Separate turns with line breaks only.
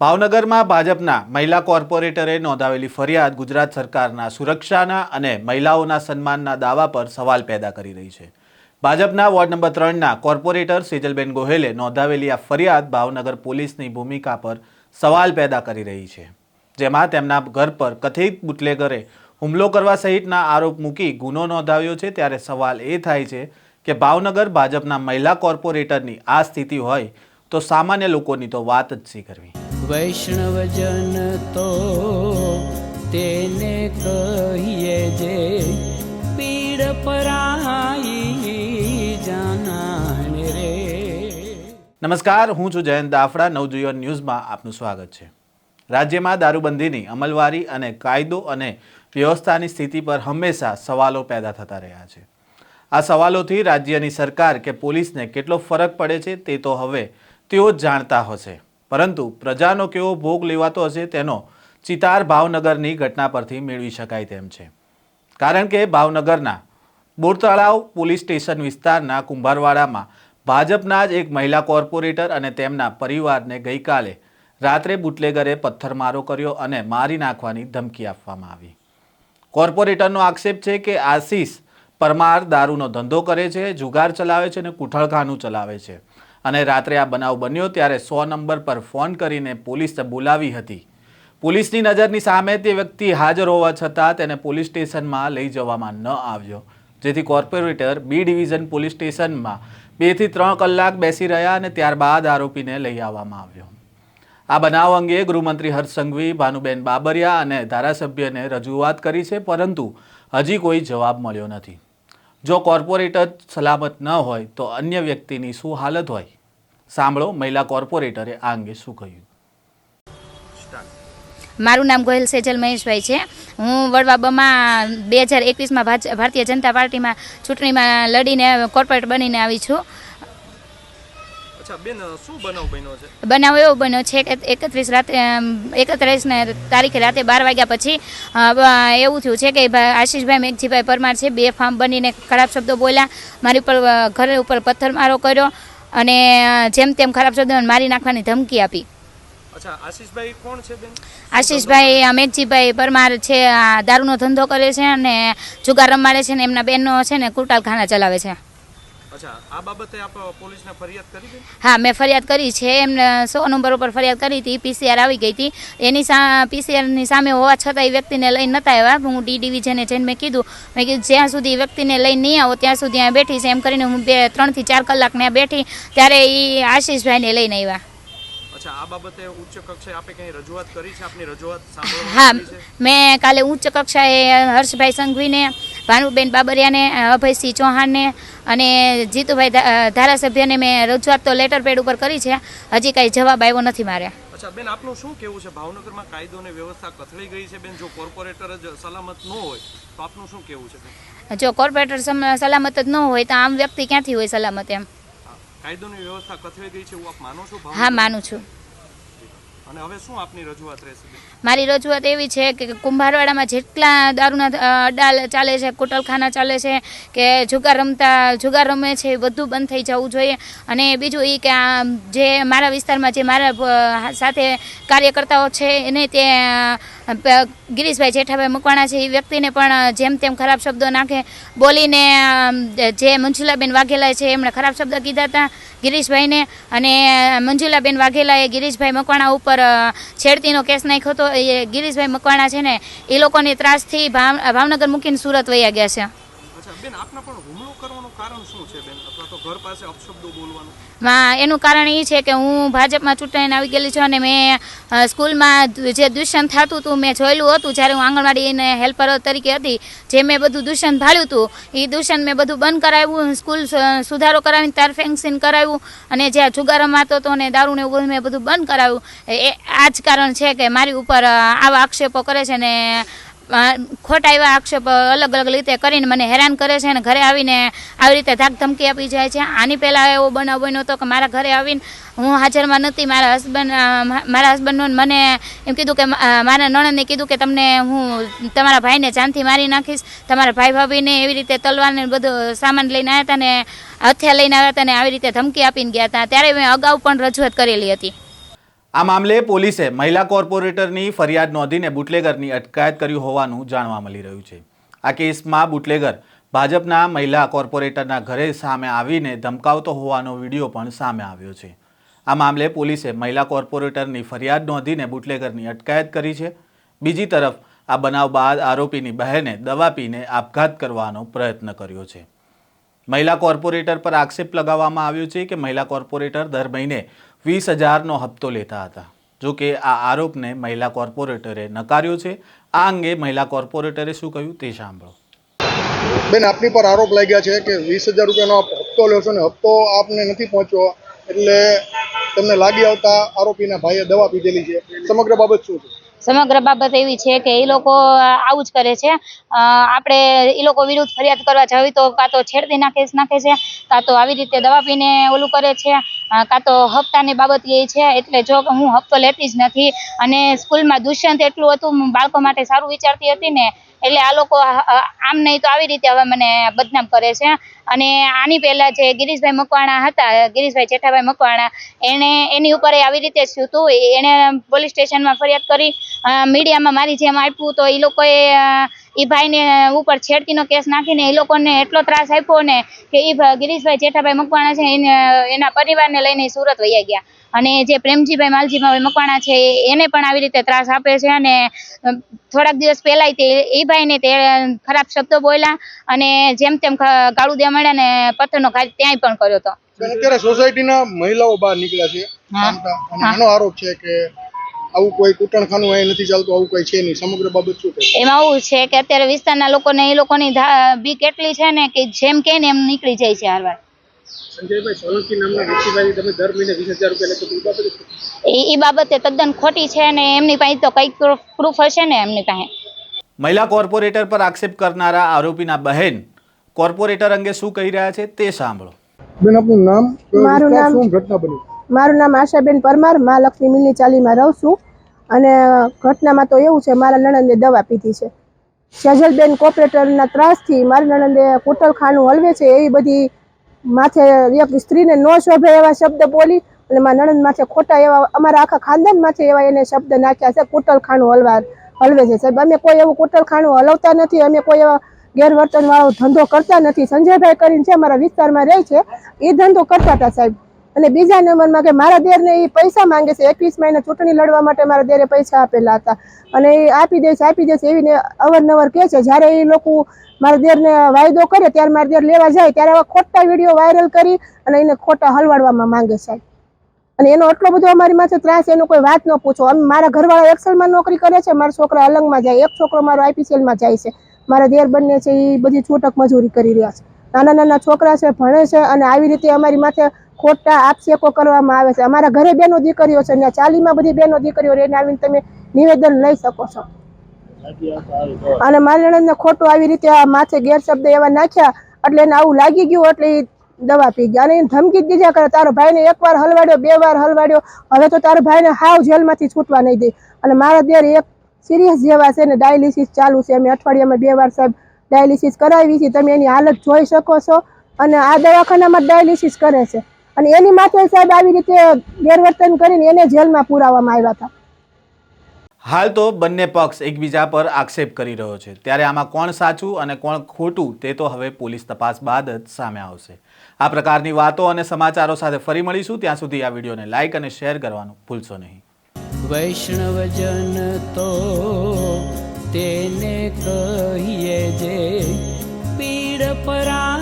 ભાવનગરમાં ભાજપના મહિલા કોર્પોરેટરે નોંધાવેલી ફરિયાદ ગુજરાત સરકારના સુરક્ષાના અને મહિલાઓના સન્માનના દાવા પર સવાલ પેદા કરી રહી છે. ભાજપના વોર્ડ નંબર ત્રણના કોર્પોરેટર સેજલબેન ગોહેલે નોંધાવેલી આ ફરિયાદ ભાવનગર પોલીસની ભૂમિકા પર સવાલ પેદા કરી રહી છે. જેમાં તેમના ઘર પર કથિત બુટલેગરે હુમલો કરવા સહિતના આરોપ મૂકી ગુનો નોંધાવ્યો છે. ત્યારે સવાલ એ થાય છે કે ભાવનગર ભાજપના મહિલા કોર્પોરેટરની આ સ્થિતિ હોય તો સામાન્ય લોકોની તો વાત જ શી કરવી?
વૈષ્ણવજન તો તેને કહીએ જે પીડ પરાઈ જાનાને રે.
નમસ્કાર, હું છું જયંત દાફડા, નવજીવન ન્યૂઝમાં આપનું સ્વાગત છે. રાજ્યમાં દારૂબંધીની અમલવારી અને કાયદો અને વ્યવસ્થાની સ્થિતિ પર હંમેશા સવાલો પેદા થતા રહ્યા છે. આ સવાલોથી રાજ્યની સરકાર કે પોલીસને કેટલો ફરક પડે છે તે તો હવે તેઓ જ જાણતા હશે. પરંતુ પ્રજાનો કેવો ભોગ લેવાતો હશે તેનો ચિતાર ભાવનગરની ઘટના પરથી મેળવી શકાય તેમ છે. કારણ કે ભાવનગરના બોરતળાવ પોલીસ સ્ટેશન વિસ્તારના કુંભારવાડામાં ભાજપના જ એક મહિલા કોર્પોરેટર અને તેમના પરિવારને ગઈકાલે રાત્રે બુટલેગરે પથ્થરમારો કર્યો અને મારી નાખવાની ધમકી આપવામાં આવી. કોર્પોરેટરનો આક્ષેપ છે કે આશીષ પરમાર દારૂનો ધંધો કરે છે, જુગાર ચલાવે છે અને કુઠળખાનું ચલાવે છે. અને રાત્રે આ બનાવ બન્યો ત્યારે સો નંબર પર ફોન કરીને પોલીસે બોલાવી હતી. પોલીસની નજરની સામે તે વ્યક્તિ હાજર હોવા છતાં તેને પોલીસ સ્ટેશનમાં લઈ જવામાં ન આવ્યો. જેથી કોર્પોરેટર બી ડિવિઝન પોલીસ સ્ટેશનમાં બેથી ત્રણ કલાક બેસી રહ્યા અને ત્યારબાદ આરોપીને લઈ આવવામાં આવ્યો. આ બનાવ અંગે ગૃહમંત્રી હર્ષ સંઘવી, ભાનુબેન બાબરિયા અને ધારાસભ્યને રજૂઆત કરી છે, પરંતુ હજી કોઈ જવાબ મળ્યો નથી. જો કોર્પોરેટર સલામત ન હોય તો અન્ય વ્યક્તિની શું હાલત હોય? સાંભળો મહિલા કોર્પોરેટરે આ અંગે શું કહ્યું?
મારું નામ ગોહિલ સેજલ મહેશભાઈ છે. હું વડવાબમાં બે હજાર એકવીસમાં ભારતીય જનતા પાર્ટીમાં ચૂંટણીમાં લડીને કોર્પોરેટ બનીને આવી છું.
અચ્છા બેન શું બનાવ બન્યો છે?
બનાવ એવો બન્યો છે કે એકત્રીસ રાતે એકત્રીસ તારીખે રાતે બાર વાગ્યા પછી એવું થયું છે કે આશીષભાઈ મેઘજીભાઈ પરમાર છે બે ફાર્મ બનીને ખરાબ શબ્દો બોલ્યા. મારી ઉપર ઘરે ઘર ઉપર પથ્થરમારો કર્યો. અને જેમ તેમ ખરાબ શબ્દો મારી નાખવાની ધમકી આપી.
આશીષભાઈ
મેઘજીભાઈ પરમાર છે આ દારૂનો ધંધો કરે છે અને જુગાર રમાડે છે ને એમના બેનનો છે ને કુટાલખાના ચલાવે છે. હા મેં ફરિયાદ કરી છે. એમને સો નંબર ઉપર ફરિયાદ કરી હતી. પીસીઆર આવી ગઈ હતી. એની સા પીસીઆરની સામે હોવા છતાં એ વ્યક્તિને લઈને નતા આવ્યા. હું ડી ડિવિઝને જઈને મેં કીધું. મેં કીધું જ્યાં સુધી એ વ્યક્તિને લઈને નહીં આવો ત્યાં સુધી અહીંયા બેઠી છે. એમ કરીને હું બે ત્રણથી ચાર કલાક ત્યાં બેઠી. ત્યારે એ આશીષભાઈને લઈને આવ્યા.
અચ્છા આ બાબતે ઉચ્ચ કક્ષાએ આપે કંઈ રજૂઆત કરી છે? આપની રજૂઆત સાંભળવામાં
હા
આવી છે?
મેં કાલે ઉચ્ચ કક્ષાએ હર્ષભાઈ સંઘવીને ભાનુબેન બાબરિયાને અભયસિંહ ચૌહાણને અને જીતુભાઈ ધારાસભ્યને મેં રજૂઆત તો લેટર પેડ ઉપર કરી છે હજી કાંઈ જવાબ આવ્યો નથી મારે.
અચ્છા બેન આપનું શું કેવું છે? ભાવનગરમાં કાયદો અને વ્યવસ્થા કથળી ગઈ છે બેન. જો કોર્પોરેટર જ સલામત ન હોય તો આપનું શું કેવું છે?
જો કોર્પોરેટર સલામત જ ન હોય તો આમ વ્યક્તિ ક્યાંથી હોય સલામત એમ?
કાયદોની વ્યવસ્થા કથળી ગઈ છે એવું આપ માનો છો?
હા માનું છું. મારી રજૂઆત એવી છે કે કુંભારવાડામાં જેટલા દારૂના અડાલ ચાલે છે, કુટલખાના ચાલે છે, કે જુગાર રમતા, જુગાર રમે છે, એ બધું બંધ થઈ જવું જોઈએ. અને બીજું એ કે આ, જે મારા વિસ્તારમાં જે મારા સાથે કાર્યકર્તાઓ છે, એને તે ગિરીશભાઈ જેઠાભાઈ મકવાણા છે, એ વ્યક્તિને પણ જેમ તેમ ખરાબ શબ્દો નાખે, બોલીને જે મંજુલાબેન વાઘેલા છે, એમણે ખરાબ શબ્દ કીધા હતા. ગિરીશભાઈને અને મંજુલાબેન વાઘેલાએ ગિરીશભાઈ મકવાણા ઉપર છેડતીનો કેસ નાખ્યો હતો. એ ગિરીશભાઈ મકવાણા છે ને, એ લોકોની ત્રાસથી ભાવ, ભાવનગર મૂકીને સુરત વયા ગયા છે.
બેન, આપના પણ હુમલો કરવાનું કારણ શું છે, બેન?
માં એનું કારણ એ છે કે હું ભાજપમાં ચૂંટાઈને આવી ગયેલી છું અને મેં સ્કૂલમાં જે દૂષણ થતું હતું મેં જોયેલું હતું જ્યારે હું આંગણવાડીને હેલ્પર તરીકે હતી જે મેં બધું દૂષણ ભાળ્યું હતું એ દૂષણ મેં બધું બંધ કરાવ્યું સ્કૂલ સુધારો કરાવીને તાર ફેન્સિંગ કરાવ્યું અને જ્યાં જુગાર રમાતો હતો અને દારૂને એવું મેં બધું બંધ કરાવ્યું. એ આ જ કારણ છે કે મારી ઉપર આવા આક્ષેપો કરે છે ને અ, ખોટા એવા આક્ષેપ અલગ અલગ રીતે કરીને મને હેરાન કરે છે અને ઘરે આવીને આવી રીતે ધાક ધમકી આપી જાય છે. આની પહેલાં એવો બનાવ બન્યો હતો કે મારા ઘરે આવીને હું હાજરમાં નથી. મારા હસબન્ડ મારા હસબન્ડનો મને એમ કીધું કે મારા નણંદને કીધું કે તમને હું તમારા ભાઈને જાનથી મારી નાખીશ. તમારા ભાઈ ભાભીને એવી રીતે તલવારને બધું સામાન લઈને આવ્યા હતા ને હથિયાર લઈને આવ્યા હતા ને આવી રીતે ધમકી આપીને ગયા હતા. ત્યારે મેં અગાઉ પણ રજૂઆત કરેલી હતી.
આ મામલે પોલીસે મહિલા કોર્પોરેટરની ફરિયાદ નોંધીને બુટલેગરની અટકાયત કર્યું હોવાનું જાણવા મળી રહ્યું છે. આ કેસમાં બુટલેગર ભાજપના મહિલા કોર્પોરેટરના ઘરે સામે આવીને ધમકાવતો હોવાનો વીડિયો પણ સામે આવ્યો છે. આ મામલે પોલીસે મહિલા કોર્પોરેટરની ફરિયાદ નોંધીને બુટલેગરની અટકાયત કરી છે. બીજી તરફ, આ બનાવ બાદ આરોપીની બહેને દવા પીને આપઘાત કરવાનો પ્રયત્ન કર્યો છે. મહિલા કોર્પોરેટર પર આક્ષેપ લગાવવામાં આવ્યો છે કે મહિલા કોર્પોરેટર દર મહિને વીસ હજારનો હપ્તો લેતા હતા. જો કે આ આરોપને મહિલા કોર્પોરેટરે નકાર્યો છે. આ અંગે મહિલા કોર્પોરેટરે શું કહ્યું તે સાંભળો.
બેન, આપની પર આરોપ લાગ્યા છે કે વીસ હજાર રૂપિયાનો હપ્તો લ્યો છો ને, હપ્તો આપને નથી પહોંચ્યો, એટલે તમને લાગી આવતા આરોપીના ભાઈએ દવા પીધેલી છે. સમગ્ર બાબત શું છે?
સમગ્ર બાબત એવી છે કે એ લોકો આવું જ કરે છે. આપણે એ લોકો વિરુદ્ધ ફરિયાદ કરવા જવી તો કાં તો છેડતીના કેસ નાખે છે, કાં તો આવી રીતે દવા પીને ઓલું કરે છે કાં તો હપ્તાની બાબત એ છે. એટલે જો હું હપ્તો લેતી જ નથી અને સ્કૂલમાં દુષ્યંત એટલું હતું બાળકો માટે સારું વિચારતી હતી ને એટલે આ લોકો આમ નહીં તો આવી રીતે હવે મને બદનામ કરે છે. અને આની પહેલાં જે ગિરીશભાઈ મકવાણા હતા, ગિરીશભાઈ જેઠાભાઈ મકવાણા, એણે એની ઉપર આવી રીતે થયું હતું એણે પોલીસ સ્ટેશનમાં ફરિયાદ કરી. મીડિયામાં મારી જેમ આપ્યું તો એ લોકોએ એ ભાઈને ઉપર છેડતીનો કેસ નાખીને એ લોકોને એટલો ત્રાસ આપ્યો ને કે એ ગિરીશભાઈ જેઠાભાઈ મકવાણા છે એને એના પરિવારને લઈને સુરત વયા ગયા. અને જે પ્રેમજીભાઈ માલજીભાઈ મકવાણા છે એને પણ આવી રીતે ત્રાસ આપે છે અને થોડાક દિવસ પહેલાં તે એ ભાઈને તે ખરાબ શબ્દો બોલ્યા અને જેમ તેમ ગાળું દે મળ્યા ને પથ્થરનો ઘા ત્યાંય પણ કર્યો હતો.
અત્યારે સોસાયટીના મહિલાઓ બહાર નીકળ્યા છે. આરોપ છે કે આવું કોઈ કુટણખાનું અહીં નથી ચાલતું આવું કોઈ છે નહીં. સમગ્ર બાબત શું છે?
એમાં આવું છે કે અત્યારે વિસ્તારના લોકોને એ લોકોની બીક એટલી છે ને કે જેમ કે ને એમ નીકળી જાય છે હારવાર.
સંજયભાઈ સોલંકી નામના વ્યક્તિભાઈ તમે દર મહિને વીસ હજાર રૂપિયા લેતો એ બાબતે
એ એ બાબતે તદ્દન ખોટી છે ને એમની પાસે તો કંઈક પ્રૂફ હશે ને એમની પાસે.
મહિલા કોર્પોરેટર પર આક્ષેપ કરનારા આરોપીના બહેન કોર્પોરેટર અંગે શું કહી રહ્યા છે તે સાંભળો.
બેન આપનું નામ
મારું નામ-
શું ઘટના બની?
મારું નામ આશાબેન પરમાર, મા લક્ષ્મી મિલની ચાલીમાં રહું છું. અને ઘટનામાં તો એવું છે, મારા નણંદે દવા પીધી છે. સજલબેન કોપરેટરના ત્રાસથી મારી નણંદે કુટલખાનું હલવે છે, એવી બધી માથે એક સ્ત્રીને ન શોભે એવા શબ્દ બોલી અને મારા નણંદ માથે ખોટા એવા, અમારા આખા ખાનદાન માથે એવા એને શબ્દ નાખ્યા છે કુટલખાનું હલવા, હલવે છે. સાહેબ, અમે કોઈ એવું કુટલખાનું હલવતા નથી, અમે કોઈ એવા ગેરવર્તનવાળો ધંધો કરતા નથી. સંજયભાઈ કરીને છે અમારા વિસ્તારમાં રહે છે, એ ધંધો કરતા હતા સાહેબ. અને બીજા નંબરમાં કે મારા દેરને એ પૈસા માંગે છે. એકવીસ મહિને ચૂંટણી લડવા માટે મારા દેરે પૈસા આપેલા હતા. અને એ આપી દેશે આપી દેશે એવીને અવારનવાર કહે છે. જ્યારે એ લોકો મારા દેરને વાયદો કરે ત્યારે મારા દેર લેવા જાય, ત્યારે આવા ખોટા વીડિયો વાયરલ કરી અને એને ખોટા હલવાડવામાં માંગે છે. અને એનો એટલો બધો અમારી માથે ત્રાસ, એનો કોઈ વાત ન પૂછો. અમે મારા ઘરવાળા એક્સેલમાં નોકરી કરે છે, મારા છોકરા અલંગમાં જાય, એક છોકરો મારો આઈપીસીએલમાં જાય છે. મારા દેર બંને છે એ બધી છૂટક મજૂરી કરી રહ્યા છે. નાના નાના છોકરા છે, ભણે છે અને આવી રીતે અમારી માથે ખોટા આક્ષેપો કરવામાં આવે છે. અમારા ઘરે બેનો દીકરીઓ છે ને ચાલીમાં બધી બેનો દીકરીઓ રહીને આવીને તમે નિવેદન લઈ શકો છો. અને મારી ખોટું આવી રીતે આ માથે ગેરશબ્દ એવા નાખ્યા એટલે એને આવું લાગી ગયું એટલે દવા પી ગયા. અને એને ધમકી દીધા કરે, તારો ભાઈને એકવાર હલવાડ્યો, બે વાર હલવાડ્યો. હવે તો તારો ભાઈને હાવ જેલમાંથી છૂટવા નહીં દે. અને મારા દેર એક સિરિયસ જેવા છે ને ડાયાલિસિસ ચાલુ છે. અમે અઠવાડિયામાં બે વાર સાહેબ ડાયાલિસિસ કરાવી છે. તમે એની હાલત જોઈ શકો છો. અને આ દવાખાનામાં ડાયાલિસિસ કરે છે. અને એની માટે સાહેબ આવી રીતે ગેરવર્તન કરીને એને જેલમાં પુરાવવામાં આવ્યા હતા.
હાલ તો બંને પક્ષ એકબીજા પર આક્ષેપ કરી રહ્યો છે. ત્યારે આમાં કોણ સાચું અને કોણ ખોટું તે તો હવે પોલીસ તપાસ બાદ જ સામે આવશે. આ પ્રકારની વાતો અને સમાચારો સાથે ફરી મળીશું. ત્યાં સુધી આ વિડીયોને લાઇક અને શેર કરવાનું ભૂલશો નહીં.
વૈષ્ણવજન તો તેને કહીએ જે પીડ પરા